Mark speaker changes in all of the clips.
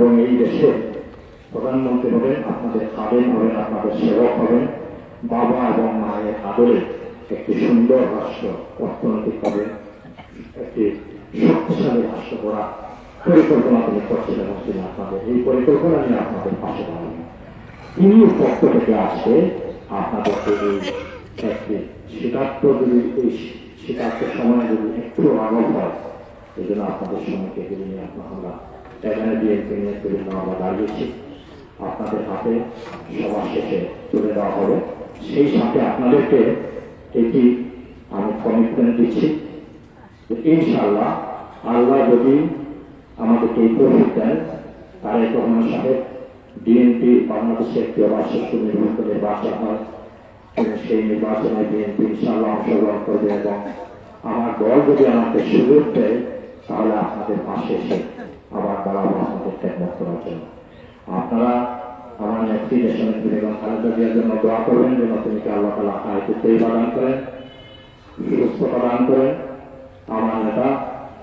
Speaker 1: এবং এই দেশে প্রধানমন্ত্রী হবেন, আপনাদের খাদেন হবেন, আপনাদের সেবক হবেন, বাবা এবং মায়ের আদরে একটি সুন্দর রাষ্ট্র অর্থনৈতিকভাবে একটি শক্তিশালী রাষ্ট্র করা পরিকল্পনা তিনি করছিলেন তিনি আপনাদের এই পরিকল্পনা নিয়ে আপনাদের পাশে দাঁড়াবেন। তিনি পক্ষ থেকে আসে আপনাদেরকে এই একটি শীতার্থ যদি, এই শীতার্থের সময় যদি একটু আগব হয়, এই জন্য আপনাদের এগুলি নিয়ে আমরা আপনাদের হাতে সবার শেষে তুলে দেওয়া হবে সেই সাথে আপনাদেরকে এটি আমি কমিটমেন্ট দিচ্ছি যে ইনশাআল্লাহ আল্লাহ যদি আমাদেরকে এই তৌফিক দেন তারেক রহমান সাহেব বিএনপি বাংলাদেশের একটি অবার্ষিক নির্বাচিত নির্বাচন হয় সেই নির্বাচনে বিএনপি ইনশাআল্লাহ অংশগ্রহণ করবে এবং আমার দল যদি আমাকে সুযোগ দেয় তাহলে আপনাদের পাশে এসে আবার দাঁড়াবো আপনাদের খেদমত করার জন্য। আপনারা আমার নেত্রী দেশনেত্রী বেগম খালেদা জিয়ার জন্য দোয়া করবেন, যেন তিনি আল্লাহ তালা আয়তে তৈবা দান করেন, সুস্থতা দান করেন। আমার নেতা,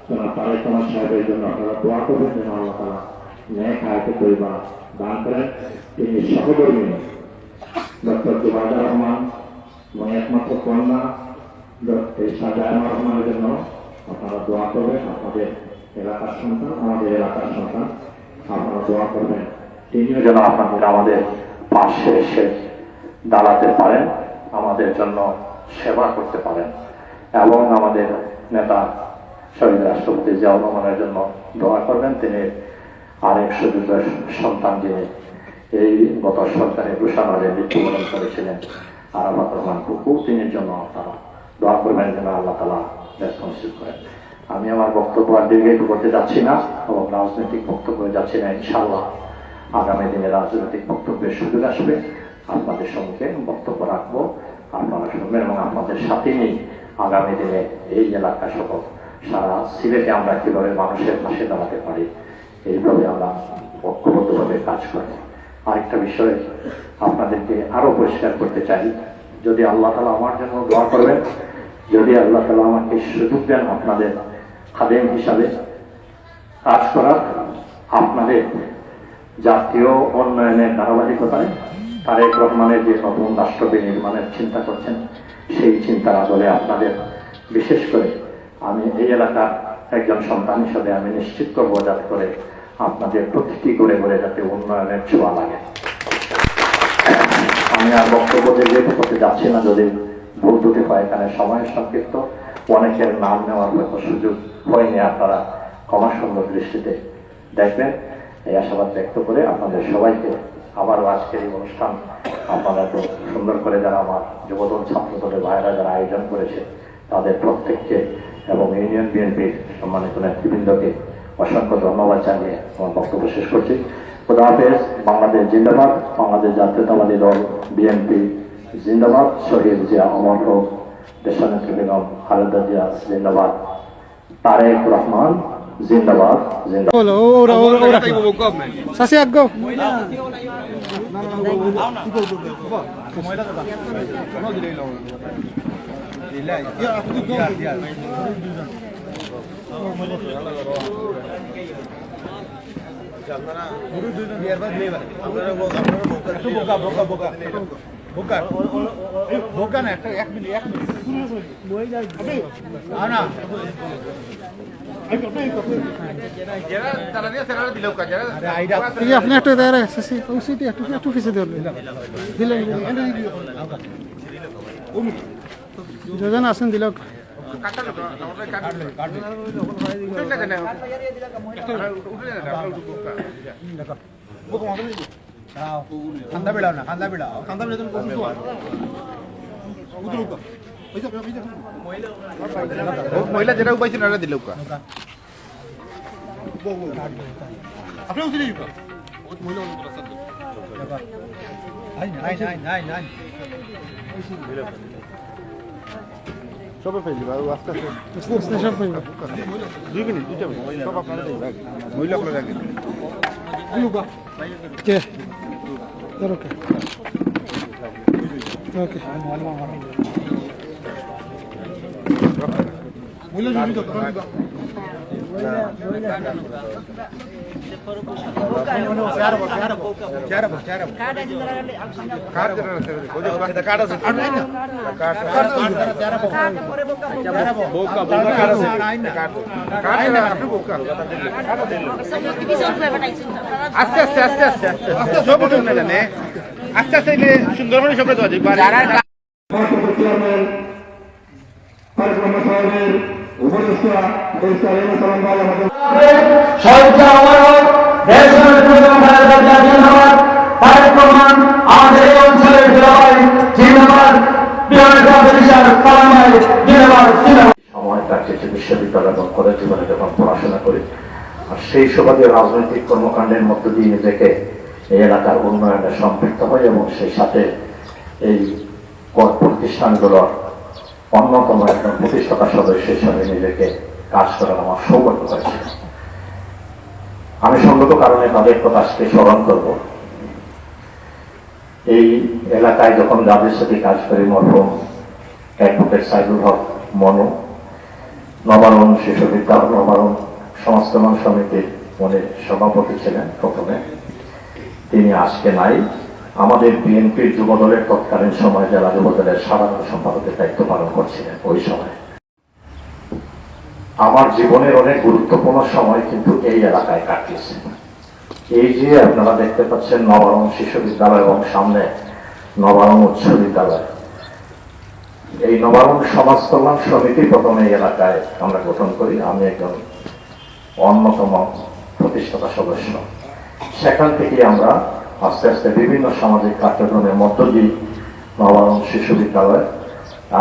Speaker 1: জনাব তারেক রহমান সাহেবের জন্য আপনারা দোয়া করবেন, যেন আল্লাহ তালা ন্যায় আয়তে তৈবা দান করেন। তিনি সহকর্মী, ডক্টর জুবাইদা রহমান এবং একমাত্র কন্যা সাজায়মা রহমানের জন্য আপনারা দোয়া করবেন। আপনাদের এলাকার সন্তান, আমাদের এলাকার সন্তান, আপনারা দোয়া করবেন। তিনিও যেন আপনাদের আমাদের পাশে এসে দাঁড়াতে পারেন, আমাদের জন্য সেবা করতে পারেন। এবং আমাদের নেতা শহীদ রাষ্ট্রপতি জিয়াউর জন্য দোয়া করবেন, তিনি আরেক সুযোগের সন্তান যিনি এই গত সরকারি ঘোষণারে মৃত্যুবরণ করেছিলেন, আরাফাত রহমান কুকু তিনি জন্য তারা দোয়া করবেন যেন আল্লাহ তালা রেসপন্সিভ করেন। আমি আমার বক্তব্য আর দীর্ঘায়িত করতে যাচ্ছি না এবং রাজনৈতিক বক্তব্যে যাচ্ছি না ইনশাল্লাহ আগামী দিনে রাজনৈতিক বক্তব্যের সুযোগ আসবে। আপনাদের সঙ্গে বক্তব্য রাখব। আপনারা শুনবেন এবং আপনাদের সাথে নিয়ে আগামী দিনে এই এলাকা সহ সারা সিলেটে আমরা কীভাবে মানুষের পাশে দাঁড়াতে পারি, এইভাবে আমরা ঐক্যবদ্ধভাবে কাজ করি। আরেকটা বিষয় আপনাদেরকে আরও পরিষ্কার করতে চাই। যদি আল্লাহ তালা আমার জন্য দোয়া করবেন, যদি আল্লাহ তালা আমাকে সুযোগ দেন আপনাদের খাদেম হিসাবে কাজ করার আপনাদের জাতীয় উন্নয়নের ধারাবাহিকতায় তারেক রহমানের যে নতুন রাষ্ট্রকে নির্মাণের চিন্তা করছেন, সেই চিন্তার আদলে আপনাদের বিশেষ করে আমি এই এলাকার একজন সন্তান হিসাবে আমি নিশ্চিত করব যাতে করে আপনাদের প্রতিটি করে করে যাতে উন্নয়নের ছোঁয়া লাগে। আমি আর বক্তব্য দীর্ঘায়িত করতে যাচ্ছি না, যদি ভুল ত্রুটি হয় এখানে সময়ের সংক্ষিপ্ত, অনেকের নাম নেওয়ার হয়তো সুযোগ হয়নি আপনারা ক্ষমা সুন্দর দৃষ্টিতে দেখবেন। এই আশাবাদ ব্যক্ত করে আপনাদের সবাইকে আবারও আজকের এই অনুষ্ঠান আপনারা এত সুন্দর করে যারা আমার যুবদল ছাত্রদলের ভাইরা যারা আয়োজন করেছে, তাদের প্রত্যেককে এবং ইউনিয়ন বিএনপির সম্মানিত নেতৃবৃন্দকে অসংখ্য ধন্যবাদ জানিয়ে আমার বক্তব্য শেষ করছি। খুদা হাফেজ, বাংলাদেশ জিন্দাবাদ, বাংলাদেশ জাতীয়তাবাদী দল বিএনপি জিন্দাবাদ। শহীদ জিয়া অমর হোক, দেশনেত্রী বেগম খালেদা জিয়া জিন্দাবাদ। তারেক রহমান জিন্দাবাদ জিন্দাবাদ।
Speaker 2: Aggo.
Speaker 3: বোকা না একটা এক মিনিট এক মিনিট। না
Speaker 2: আপনি একটু দাঁড়ায় সাসি ওই সিটি একটু একটু পিছে ধরলেন দিলেন। যোজন আছেন দিলক
Speaker 3: কাটলে। খান্দা বেড়াও না খান্দা বেড়াও খান্দা বেড়াও তুমি কোন উঠো মহিলা যেটা উপাইছে না দিলে উকা আপনি উঠে যাইবা মহিলা নাই নাই নাই নাই নাই সবে ফেলি বা আস্তে আস্তে
Speaker 2: সব পাইব
Speaker 3: দুই মিনিট দুইটা মিনিট সব আপনারা মহিলা আপনারা দেখবেন Okey. Okey. Okey. Mula dulu juga. আস্তে আস্তে আস্তে আস্তে আস্তে আস্তে সব আস্তে আস্তে সুন্দরবনে সবরে দেওয়া যায়
Speaker 2: চেয়ারম্যান উপদেষ্টা
Speaker 1: সেই সুবাদে রাজনৈতিক কর্মকাণ্ডের মধ্য দিয়ে নিজেকে এই এলাকার উন্নয়নে সম্পৃক্ত হয় এবং সেই সাথে এই প্রতিষ্ঠানগুলোর অন্যতম একজন প্রতিষ্ঠাতা সদস্য হিসেবে নিজেকে কাজ করার আমার সৌভাগ্য হয়েছিল আমি সঙ্গত কারণে তাদের কথা আজকে স্মরণ করব। এই এলাকায় যখন যাদের সাথে কাজ করি মরহুম, অ্যাডভোকেট সাইদুল হক, মনু নবারণ শিশু বিদ্যা নবারণ সংস্করণ সমিতির উনি সভাপতি ছিলেন প্রথমে। তিনি আজকে নাই। আমাদের বিএনপির যুবদলের তৎকালীন সময় জেলা যুবদলের সাধারণ সম্পাদকের দায়িত্ব পালন করছিলেন। ওই সময় আমার জীবনের অনেক গুরুত্বপূর্ণ সময় কিন্তু এই এলাকায় কাটিয়েছে। এই যে আপনারা দেখতে পাচ্ছেন নবারণ শিশু বিদ্যালয় এবং সামনে নবারণ উচ্চ বিদ্যালয়। এই নবারণ সমাজ কল্যাণ সমিতি প্রথমে এই এলাকায় আমরা গঠন করি। আমি একজন অন্যতম প্রতিষ্ঠাতা সদস্য। সেখান থেকে আমরা আস্তে আস্তে বিভিন্ন সামাজিক কার্যক্রমের মধ্য দিয়ে নবারণ শিশু বিদ্যালয়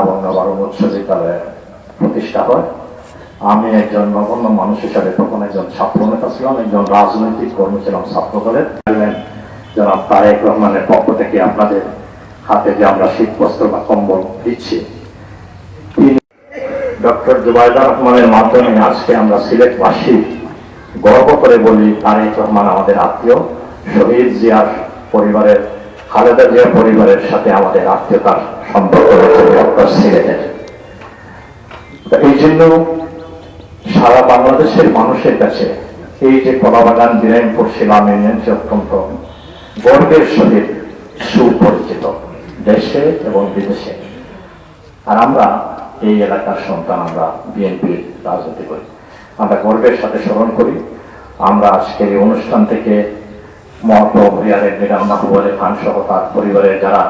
Speaker 1: এবং নবারণ উচ্চ বিদ্যালয় প্রতিষ্ঠা হয়। আমি একজন নগণ্য মানুষ হিসাবে তখন একজন ছাত্র নেতা ছিলাম, একজন রাজনৈতিক কর্মী ছিলাম ছাত্র দলের। জনাব তারেক রহমানের পক্ষ থেকে আপনাদের হাতে যে আমরা শীত বস্ত্র বা কম্বল দিচ্ছি ডক্টর জুবাইদা রহমানের মাধ্যমে আজকে আমরা সিলেটবাসী গর্ব করে বলি, তারেক রহমান আমাদের আত্মীয়, শহীদ জিয়ার পরিবারের, খালেদা জিয়ার পরিবারের সাথে আমাদের আত্মীয়তার সম্পর্ক রয়েছে ডক্টর সিলেটের। এই জন্য সারা বাংলাদেশের মানুষের কাছে এই যে কলাবাগান বিরামপুর শিলাম ইউনিয়নটি অত্যন্ত গর্বের সহিত সুপরিচিত দেশে এবং বিদেশে। আর আমরা এই এলাকার সন্তান, আমরা বিএনপির রাজনীতি করি। আমরা গর্বের সাথে স্মরণ করি। আমরা আজকের এই অনুষ্ঠান থেকে মহাত্মা ভূয়ারের নিরাম মাহবুবের খান সহ তার পরিবারের যারা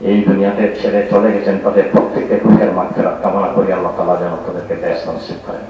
Speaker 1: এই দুনিয়াতে ছেড়ে চলে গেছেন, তাদের প্রত্যেককে দুঃখের মাধ্যমে কামনা করি আল্লাহ তালা যেন তাদেরকে দেশ নসিব করেন।